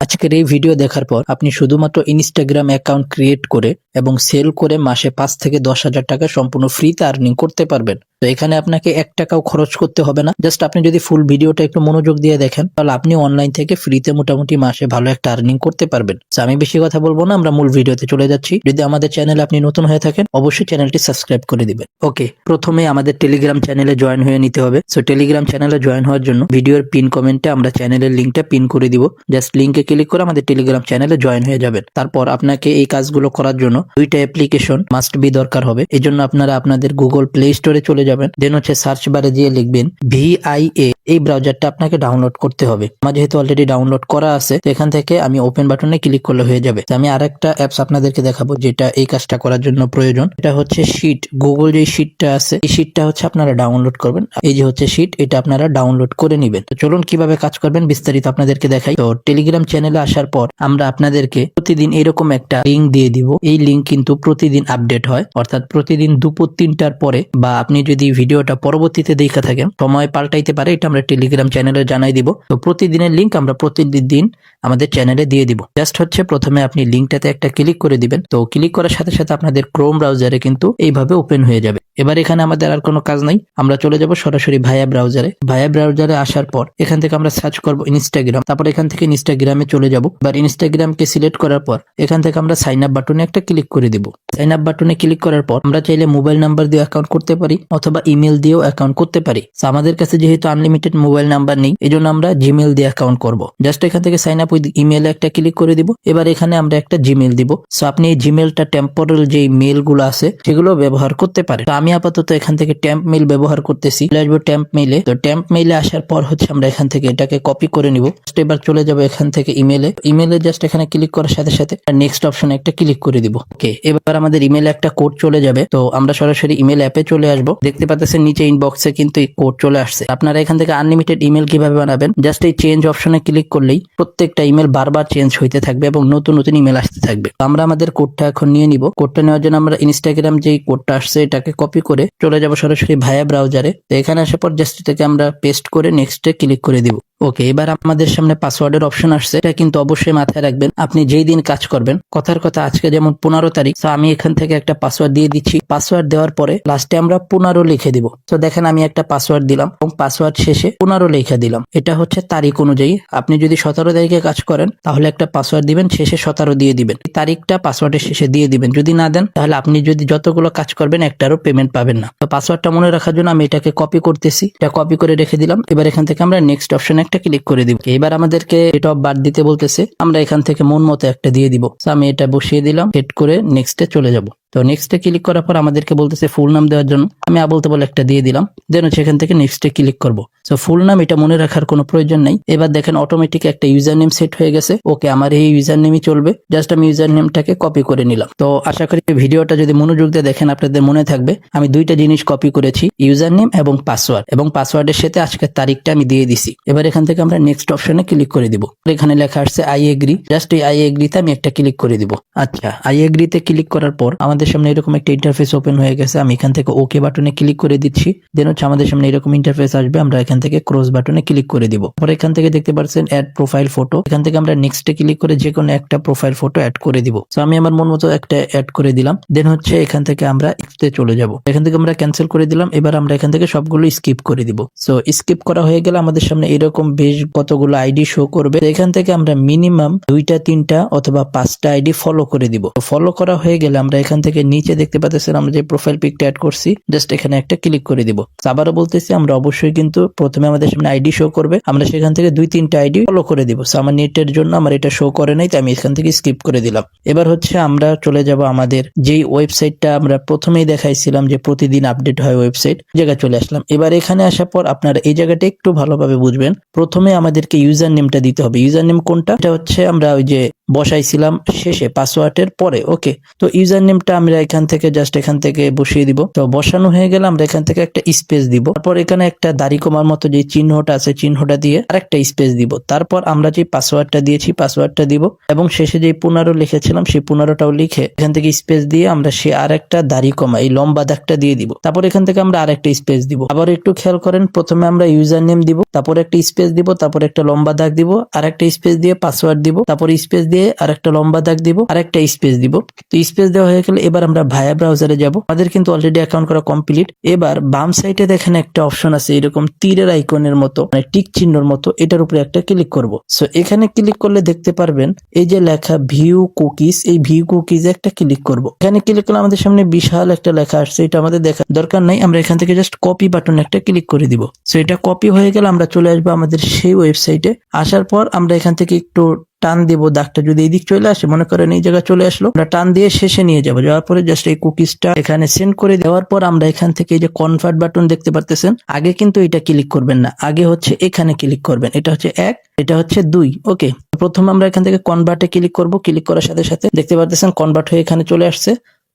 আজকের এই ভিডিও দেখার পর আপনি শুধুমাত্র ইনস্টাগ্রাম অ্যাকাউন্ট ক্রিয়েট করে এবং সেল করে মাসে পাঁচ থেকে দশ হাজার টাকা সম্পূর্ণ ফ্রিতে আর্নিং করতে পারবেন। তো এখানে আপনাকে এক টাকাও খরচ করতে হবে না। জাস্ট আপনি যদি ফুল ভিডিওটা একটু মনোযোগ দিয়ে দেখেন, তাহলে আপনি অনলাইন থেকে ফ্রিতে মোটামুটি মাসে ভালো একটা আর্নিং করতে পারবেন। আমি বেশি কথা বলব না, আমরা মূল ভিডিওতে চলে যাচ্ছি। যদি আমাদের চ্যানেলে আপনি নতুন হয়ে থাকেন, অবশ্যই চ্যানেলটি সাবস্ক্রাইব করে দিবেন। ওকে প্রথমে আমাদের টেলিগ্রাম চ্যানেলে জয়েন হয়ে নিতে হবে। সো টেলিগ্রাম চ্যানেলে জয়েন হওয়ার জন্য ভিডিওর পিন কমেন্টে আমরা চ্যানেলের লিঙ্কটা পিন করে দিব। জাস্ট লিঙ্কে ক্লিক করে আমাদের টেলিগ্রাম চ্যানেলে জয়েন হয়ে যাবেন। তারপর আপনাকে এই কাজগুলো করার জন্য দুইটা অ্যাপ্লিকেশন মাস্ট বি দরকার হবে। এই জন্য আপনারা আপনাদের গুগল প্লে স্টোরে চলে যাবেন। দেন হচ্ছে সার্চ বারে দিয়ে লিখবেন ভিআইএ এই ব্রাউজারটা আপনাকে ডাউনলোড করতে হবে। আমার যেহেতু অলরেডি ডাউনলোড করা আছে, তো এখান থেকে আমি ওপেন বাটনে ক্লিক করলে হয়ে যাবে। আমি আরেকটা অ্যাপস আপনাদেরকে দেখাবো যেটা এই কাজটা করার জন্য প্রয়োজন। এটা হচ্ছে শিট গুগল যে শিটটা আছে, এই শিটটা হচ্ছে আপনারা ডাউনলোড করবেন। এই যে হচ্ছে শিট এটা আপনারা ডাউনলোড করে নেবেন। তো চলুন কীভাবে কাজ করবেন বিস্তারিত আপনাদেরকে দেখাই। তো টেলিগ্রাম চ্যানেলে আসার পর আমরা আপনাদেরকে প্রতিদিন এরকম একটা লিঙ্ক দিয়ে দিব। এই লিঙ্ক কিন্তু প্রতিদিন আপডেট হয়। অর্থাৎ প্রতিদিন দুপুর তিনটার পরে বা আপনি যদি ভিডিওটা পরবর্তীতে দেখা থাকে, সময় পাল্টাইতে পারে, এটা আমরা টেলিগ্রাম চ্যানেলে জানাই দিব। তো প্রতিদিনের লিঙ্ক আমরা প্রতিদিন আমাদের চ্যানেলে দিয়ে দিব। জাস্ট হচ্ছে প্রথমে আপনি লিঙ্কটাতে একটা ক্লিক করে দিবেন। তো ক্লিক করার সাথে সাথে আপনাদের ক্রোম ব্রাউজারে কিন্তু এইভাবে ওপেন হয়ে যাবে। এবার এখানে আমাদের আর কোনো কাজ নাই। আমরা চলে যাব সরাসরি ভায়া ব্রাউজারে ভায়া ব্রাউজারে আসার পর এখান থেকে আমরা সার্চ করব ইনস্টাগ্রাম তারপর এখান থেকে ইনস্টাগ্রামে চলে যাব। এবার ইনস্টাগ্রামকে সিলেক্ট করার পর এখান থেকে আমরা সাইন আপ বাটনে একটা ক্লিক করে দিব। সাইন আপ বাটনে ক্লিক করার পর আমরা চাইলে মোবাইল নাম্বার দিয়ে অ্যাকাউন্ট করতে পারি অথবা ইমেল দিয়েও অ্যাকাউন্ট করতে পারি। আমাদের কাছে যেহেতু আনলিমিটেড মোবাইল নাম্বার নেই এই জন্য আমরা জিমেল দিয়ে অ্যাকাউন্ট করব। জাস্ট এখান থেকে সাইন আপ উইথ ইমেলে একটা ক্লিক করে দিব। এবার এখানে আমরা একটা জিমেল দিব। সো আপনি এই জিমেলটা টেম্পোরাল যে মেলগুলো আছে, সেগুলো ব্যবহার করতে পারেন। তো আমি আপাতত এখান থেকে ট্যাম্প মেল ব্যবহার করতেছি। চলে আসব ট্যাম্প মেলে তো ট্যাম্প মেলে আসার পর হচ্ছে আমরা এখান থেকে এটাকে কপি করে নিব। এবার চলে যাব এখান থেকে ইমেলে ইমেলে জাস্ট এখানে ক্লিক করার সাথে সাথে নেক্সট অপশনে একটা ক্লিক করে দিব। ওকে এবার আমাদের ইমেলে একটা কোড চলে যাবে। তো আমরা সরাসরি ইমেল অ্যাপে চলে আসব। দেখতে পাচ্ছেন নিচে ইনবক্সে কিন্তু এই কোড চলে আসছে। আপনারা এখান থেকে আনলিমিটেড ইমেল কীভাবে বানাবেন? জাস্ট এই চেঞ্জ অপশনে ক্লিক করলেই প্রত্যেকটা ইমেল বারবার চেঞ্জ হইতে থাকবে এবং নতুন নতুন ইমেল আসতে থাকবে। আমরা আমাদের কোডটা এখন নিয়ে নিব। কোডটা নেওয়ার জন্য আমরা ইনস্টাগ্রাম যেই কোডটা আসছে, এটাকে কপি করে চলে যাব সরাসরি ভায়া ব্রাউজারে তো এখানে আসার পর জাস্ট এটাকে আমরা পেস্ট করে নেক্সটে ক্লিক করে দিব। ওকে এবার আমাদের সামনে পাসওয়ার্ডের অপশন আসছে, এটা কিন্তু অবশ্যই মাথায় রাখবেন, আপনি যেই দিন কাজ করবেন, কথার কথা আজকে যেমন পনেরো তারিখ তো আমি এখান থেকে একটা পাসওয়ার্ড দিয়ে দিচ্ছি পাসওয়ার্ড দেওয়ার পরে লাস্টে আমরা পনেরো লিখে দিব তো দেখেন আমি একটা পাসওয়ার্ড দিলাম, এবং পাসওয়ার্ড শেষে পনেরো লিখে দিলাম, এটা হচ্ছে তারিখ অনুযায়ী, আপনি যদি সতেরো তারিখে কাজ করেন, তাহলে একটা পাসওয়ার্ড দিবেন, শেষে সতেরো দিয়ে দিবেন তারিখটা পাসওয়ার্ডের শেষে দিয়ে দিবেন, যদি না দেন, তাহলে আপনি যদি যতগুলো কাজ করবেন, একটারও পেমেন্ট পাবেন না, তো পাসওয়ার্ডটা মনে রাখার জন্য আমি এটাকে কপি করতেছি, এটা কপি করে রেখে দিলাম, এবার এখান থেকে আমরা নেক্সট অপশনে একটা ক্লিক করে দিব। এবার আমাদেরকে অফ বার্থ দিতে বলতেছে, আমরা এখান থেকে মন মতো একটা দিয়ে দিব। আমি এটা বসিয়ে দিলাম সেট করে নেক্সটে চলে যাব। তো নেক্সটে ক্লিক করার পর আমাদেরকে বলতেছে ফুল নাম দেওয়ার জন্য। আমি আবল বলে একটা দিয়ে দিলাম। দেন এখান থেকে নেক্সটে ক্লিক করব। সো ফুল নাম এটা মনে রাখার কোনো প্রয়োজন নাই। এবার দেখেন অটোমেটিক একটা ইউজার নেম সেট হয়ে গেছে। ওকে আমার এই ইউজার নেমই চলবে। জাস্ট আমি ইউজার নেমটাকে কপি করে নিলাম। তো আশা করি ভিডিওটা যদি মনোযোগ দিয়ে দেখেন, আপনাদের মনে থাকবে, আমি দুইটা জিনিস কপি করেছি ইউজার নেম এবং পাসওয়ার্ড এবং পাসওয়ার্ডের সাথে আজকের তারিখটা আমি দিয়ে দিছি। এবার এখান থেকে আমরা নেক্সট অপশনে ক্লিক করে দিব। এখানে লেখা আসছে আই এগ্রি জাস্ট এই আই এগ্রিতে আমি একটা ক্লিক করে দিব। আচ্ছা আই এগ্রিতে ক্লিক করার পর আমাদের সামনে এরকম একটা ইন্টারফেস ওপেন হয়ে গেছে, আমি এখান থেকে ওকে বাটনে ক্লিক করে দিচ্ছি। দেন হচ্ছে আমাদের সামনে এরকম ইন্টারফেস আসবে, আমরা এখান থেকে ক্রস বাটনে ক্লিক করে দিব। পরে এখান থেকে দেখতে পাচ্ছেন অ্যাড প্রোফাইল ফটো এখান থেকে আমরা নেক্সটে ক্লিক করে যে কোনো একটা প্রোফাইল ফটো অ্যাড করে দিব। তো আমি আমার মন মতো একটা অ্যাড করে দিলাম। দেন হচ্ছে এখান থেকে আমরা এক্সতে চলে যাব। এখান থেকে আমরা ক্যান্সেল করে দিলাম। এবার আমরা এখান থেকে সবগুলো স্কিপ করে দিব। সো স্কিপ করা হয়ে গেলে আমাদের সামনে এরকম বেশ কতগুলো আইডি শো করবে। এখান থেকে আমরা মিনিমাম দুইটা, তিনটা অথবা পাঁচটা আইডি ফলো করে দিব। ফলো করা হয়ে গেলে আমরা এখান থেকে নিচে দেখতে পাচ্ছেন আমরা যে প্রোফাইল পিকটা অ্যাড করছি জাস্ট এখানে একটা ক্লিক করে দিব। আবারও বলতেছি, আমরা অবশ্যই কিন্তু প্রথমে আমাদের সামনে আইডি শো করবে। আমরা সেখান থেকে দুই তিনটা আইডি ফলো করে দিব। আমার নেটের জন্য আমার এটা শো করে নাই, তাই আমি এখান থেকে স্কিপ করে দিলাম। এবার হচ্ছে আমরা চলে যাব আমাদের যেই ওয়েবসাইটটা আমরা প্রথমেই দেখাইছিলাম যে প্রতিদিন আপডেট হয় ওয়েবসাইট জায়গায় চলে আসলাম। এবার এখানে আসার পর আপনারা এই জায়গাটা একটু ভালোভাবে বুঝবেন। প্রথমে আমাদেরকে ইউজার নেমটা দিতে হবে। ইউজার নেম কোনটা? এটা হচ্ছে আমরা ওই যে বসাইছিলাম শেষে পাসওয়ার্ডের পরে ওকে তো ইউজার নেমটা আমরা এখান থেকে জাস্ট এখান থেকে বসিয়ে দিব। তো বসানো হয়ে গেলে আমরা এখান থেকে একটা স্পেস দিব। তারপর এখানে একটা দাড়ি কমার মতো যে চিহ্নটা আছে, চিহ্নটা দিয়ে আরেকটা স্পেস দিব। তারপর আমরা যে পাসওয়ার্ডটা দিয়েছি, পাসওয়ার্ডটা দিব এবং শেষে যে পুনরো লিখেছিলাম, সেই পুনরোটাও লিখে এখান থেকে স্পেস দিয়ে আমরা সে আরেকটা দাড়ি কমা, এই লম্বা দাগটা দিয়ে দিব। তারপর এখান থেকে আমরা আরেকটা স্পেস দিব। আবার একটু খেয়াল করেন, প্রথমে আমরা ইউজার নেম দিব, তারপর একটা স্পেস দিব, তারপর একটা লম্বা দাগ দিব আর একটা স্পেস দিয়ে পাসওয়ার্ড দিব, তারপর স্পেস দিয়ে আর একটা লম্বা দাগ দিব আর একটা স্পেস দিব। তো স্পেস দেওয়া হয়ে গেলে এবার আমরা ভায়া ব্রাউজারে যাব। আমাদের কিন্তু অলরেডি অ্যাকাউন্ট করা কমপ্লিট এবার বাম সাইডে দেখেন একটা অপশন আছে, এরকম তীরের আইকনের মতো মানে টিক চিহ্নর মতো, এটার উপরে একটা ক্লিক করব। সো এখানে ক্লিক করলে দেখতে পারবেন, এই যে লেখা ভিউ কুকিজ এই ভিউ কুকিজ একটা ক্লিক করব। এখানে ক্লিক করলে আমাদের সামনে বিশাল একটা লেখা আসছে, এটা আমাদের দেখা দরকার নাই, আমরা এখান থেকে জাস্ট কপি বাটন একটা ক্লিক করে দিব। সো এটা কপি হয়ে গেলে আমরা চলে আসব আমাদের সেই ওয়েবসাইটে আসার পর আমরা এখান থেকে একটু টান দিব দাগটা যদি এই দিক চলে আসে, মনে করেন এই জায়গায় চলে আসলো, আমরা টান দিয়ে শেষে নিয়ে যাব। যাওয়ার পরে জাস্ট এই কুকিজটা এখানে সেন্ড করে দেওয়ার পর আমরা এখান থেকে এই যে কনভার্ট বাটন দেখতে পারতেছেন, আগে কিন্তু এটা ক্লিক করবেন না। আগে হচ্ছে এখানে ক্লিক করবেন। এটা হচ্ছে এক, এটা হচ্ছে দুই ওকে প্রথম আমরা এখান থেকে কনভার্টে ক্লিক করব। ক্লিক করার সাথে সাথে দেখতে পারতেছেন কনভার্ট হয়ে এখানে চলে আসছে।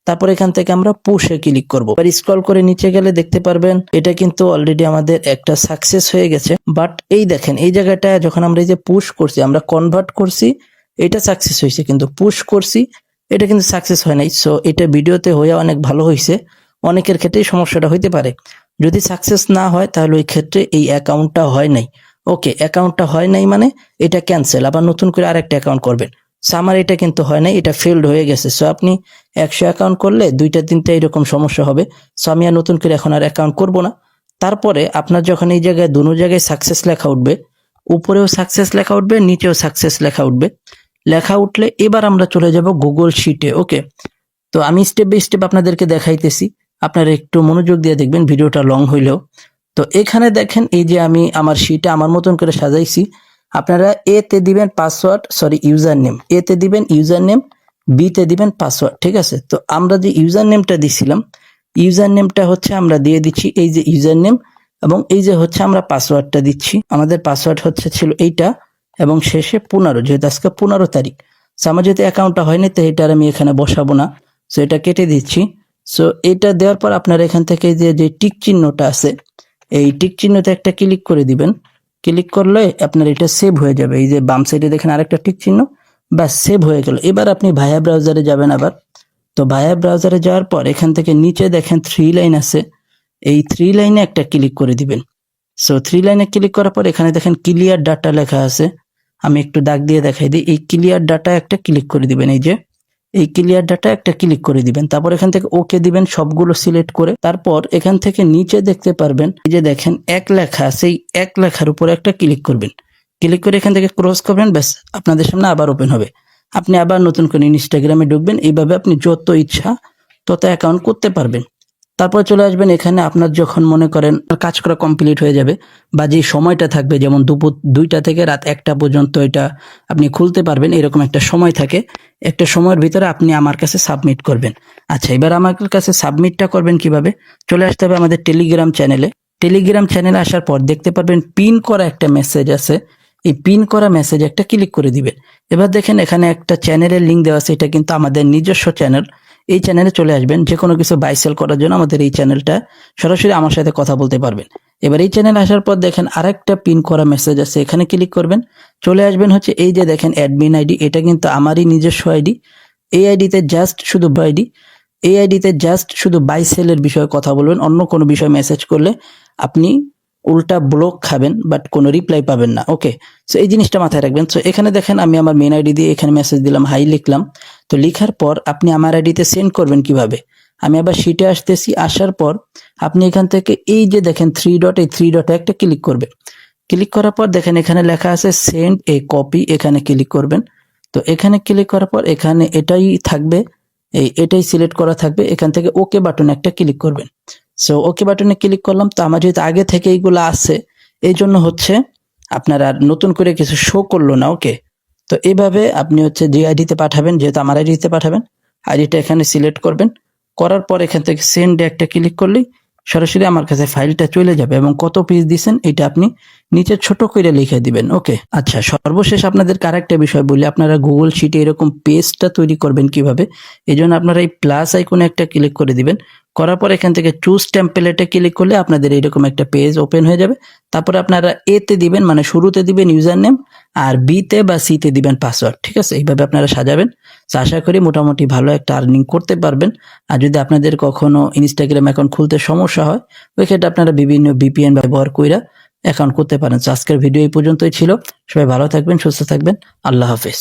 তারপর এখান থেকে আমরা পুশে ক্লিক করব। এবার স্ক্রল করে নিচে গেলে দেখতে পারবেন, এটা কিন্তু অলরেডি আমাদের একটা সাকসেস হয়ে গেছে। বাট এই দেখেন, এই জায়গাটা যখন আমরা এই যে পুশ করছি, আমরা কনভার্ট করছি, এটা সাকসেস হয়েছে, কিন্তু পুশ করছি, এটা কিন্তু সাকসেস হয় নাই। সো এটা ভিডিওতে হয়ে অনেক ভালো হয়েছে। অনেকের ক্ষেত্রেই সমস্যাটা হইতে পারে। যদি সাকসেস না হয়, তাহলে ওই ক্ষেত্রে এই অ্যাকাউন্টটা হয় নাই। ওকে অ্যাকাউন্টটা হয় নাই মানে এটা ক্যান্সেল আবার নতুন করে আরেকটা অ্যাকাউন্ট করবেন। সো আমার এটা কিন্তু হয় নাই, এটা ফেলড হয়ে গেছে। সো আপনি একশো অ্যাকাউন্ট করলে দুইটা তিনটা এরকম সমস্যা হবে। সো আমি আর নতুন করে এখন আর অ্যাকাউন্ট করব না। তারপরে আপনার যখন এই জায়গায়, দুনো জায়গায় সাকসেস লেখা উঠবে, উপরেও সাকসেস লেখা উঠবে, নিচেও সাকসেস লেখা উঠবে। লেখা উঠলে এবার আমরা চলে যাব গুগল শিটে ওকে তো আমি স্টেপ বাই স্টেপ আপনাদেরকে দেখাইতেছি। আপনারা একটু মনোযোগ দিয়ে দেখবেন, ভিডিওটা লং হইলেও। তো এখানে দেখেন, এই যে আমি আমার শিটে আমার মতন করে সাজাইছি। আপনারা এ তে দিবেন পাসওয়ার্ড সরি ইউজার নেম এ তে দিবেন ইউজার নেম বি তে দিবেন পাসওয়ার্ড ঠিক আছে? তো আমরা যে ইউজার নেমটা দিছিলাম ইউজার নেমটা হচ্ছে আমরা দিয়ে দিচ্ছি এই যে ইউজার নেম এবং এই যে হচ্ছে আমরা পাসওয়ার্ডটা দিচ্ছি। আমাদের পাসওয়ার্ড হচ্ছে ছিল এইটা এবং শেষে পনেরো, যেহেতু আজকে পনেরো তারিখ। সো আমার যেহেতু অ্যাকাউন্টটা হয়নি, তো এটার আমি এখানে বসাবো না। সো এটা কেটে দিচ্ছি। সো এটা দেওয়ার পর আপনার এখান থেকে যে যে টিক চিহ্নটা আছে, এই টিক চিহ্নতে একটা ক্লিক করে দিবেন। ক্লিক করলে আপনার এটা সেভ হয়ে যাবে। এই যে বাম সাইডে দেখেন আরেকটা টিক চিহ্ন, ব্যাস সেভ হয়ে গেল। এবার আপনি ভায়া ব্রাউজারে যাবেন আবার। তো ভায়া ব্রাউজারে যাওয়ার পর এখান থেকে নিচে দেখেন থ্রি লাইন আছে। এই থ্রি লাইনে একটা ক্লিক করে দিবেন। সো থ্রি লাইনে ক্লিক করার পর এখানে দেখেন ক্লিয়ার ডাটা লেখা আছে। আমি একটু দাগ দিয়ে দেখাই দিই। এই ক্লিয়ার ডাটা একটা ক্লিক করে দিবেন। এই যে এই ক্লিয়ার ডাটা একটা ক্লিক করে দিবেন। তারপর এখান থেকে ওকে দিবেন, সবগুলো সিলেক্ট করে। তারপর এখান থেকে নিচে দেখতে পারবেন, এই যে দেখেন, এক লেখা, সেই এক লেখার উপরে একটা ক্লিক করবেন। ক্লিক করে এখান থেকে ক্রস করবেন, ব্যাস, আপনাদের সামনে আবার ওপেন হবে। আপনি আবার নতুন করে ইনস্টাগ্রামে ঢুকবেন, এইভাবে আপনি যত ইচ্ছা তত অ্যাকাউন্ট করতে পারবেন। তারপর চলে আসবেন এখানে আপনার যখন মনে করেন কাজ করা কমপ্লিট হয়ে যাবে বা যে সময়টা থাকবে, যেমন দুপুর দুইটা থেকে রাত একটা পর্যন্ত এটা আপনি খুলতে পারবেন, এরকম একটা সময় থাকে। একটা সময়ের ভিতরে আপনি আমার কাছে সাবমিট করবেন। আচ্ছা এবার আমার কাছে সাবমিটটা করবেন কীভাবে? চলে আসতে হবে আমাদের টেলিগ্রাম চ্যানেলে টেলিগ্রাম চ্যানেলে আসার পর দেখতে পারবেন পিন করা একটা মেসেজ আছে। এই পিন করা মেসেজ একটা ক্লিক করে দিবেন। এবার দেখেন এখানে একটা চ্যানেলের লিঙ্ক দেওয়া আছে, এটা কিন্তু আমাদের নিজস্ব চ্যানেল এই চ্যানেলে চলে আসবেন। যে কোনো কিছু বাই সেল করার জন্য আমাদের এই চ্যানেলটা সরাসরি আমার সাথে কথা বলতে পারবেন। এবার এই চ্যানেল আসার পর দেখেন আরেকটা পিন করা মেসেজ আছে, এখানে ক্লিক করবেন। চলে আসবেন হচ্ছে এই যে দেখেন অ্যাডমিন আইডি এটা কিন্তু আমারই নিজস্ব আইডি এই আইডিতে জাস্ট শুধু আইডি এই আইডিতে জাস্ট শুধু বাই সেলের বিষয়ে কথা বলবেন। অন্য কোনো বিষয়ে মেসেজ করলে আপনি উল্টা ব্লক খাবেন বাট কোনো রিপ্লাই পাবেন না। ওকে সো এই জিনিসটা মাথায় রাখবেন। সো এখানে দেখেন, আমি আমার মেন আইডি দিয়ে এখানে মেসেজ দিলাম হাই লিখলাম। তো লিখার পর আপনি আমার আইডিতে সেন্ড করবেন কীভাবে? আমি আবার শিটে আসতেছি, আসার পর আপনি এখান থেকে এই যে দেখেন থ্রি ডট এই থ্রি ডটে একটা ক্লিক করবেন। ক্লিক করার পর দেখেন, এখানে লেখা আছে সেন্ড এ কপি এখানে ক্লিক করবেন। তো এখানে ক্লিক করার পর এখানে এটাই থাকবে, এই এটাই সিলেক্ট করা থাকবে, এখান থেকে ওকে বাটনে একটা ক্লিক করবেন। সো ওকে বাটনে ক্লিক করলাম। তো আমার যেহেতু আগে থেকে এইগুলো আছে এই জন্য হচ্ছে আপনার আর নতুন করে কিছু শো করল না ওকে তো এইভাবে আপনি হচ্ছে যে আইডিতে পাঠাবেন, যেহেতু আমার আইডিতে পাঠাবেন আইডিটা এখানে সিলেক্ট করবেন। করার পর এখান থেকে সেন্ডে একটা ক্লিক করলেই সরাসরি আমার কাছে ফাইলটা চলে যাবে এবং কত পিস দিছেন এটা আপনি নিচে ছোট করে লিখে দিবেন, ওকে? আচ্ছা সর্বশেষ আপনাদের আরেকটা বিষয় বলি। আপনারা গুগল শিটে এরকম পেজটা তৈরি করবেন কীভাবে? এই জন্য আপনারা এই প্লাস আইকনে একটা ক্লিক করে দিবেন। করার পর এখান থেকে চুজ টেম্পলেটে ক্লিক করলে আপনাদের এরকম একটা পেজ ওপেন হয়ে যাবে। তারপরে আপনারা এতে দিবেন মানে শুরুতে দিবেন ইউজার নেম আর বিতে বা সিতে দিবেন পাসওয়ার্ড ঠিক আছে? এইভাবে আপনারা সাজাবেন। আশা করি মোটামুটি ভালো একটা আর্নিং করতে পারবেন। আর যদি আপনাদের কখনো ইনস্টাগ্রাম অ্যাকাউন্ট খুলতে সমস্যা হয়, ওই ক্ষেত্রে আপনারা বিভিন্ন বিপিএন ব্যবহার কইরা অ্যাকাউন্ট করতে পারেন। আজকের ভিডিও এই পর্যন্তই ছিল। সবাই ভালো থাকবেন, সুস্থ থাকবেন। আল্লাহ হাফেজ।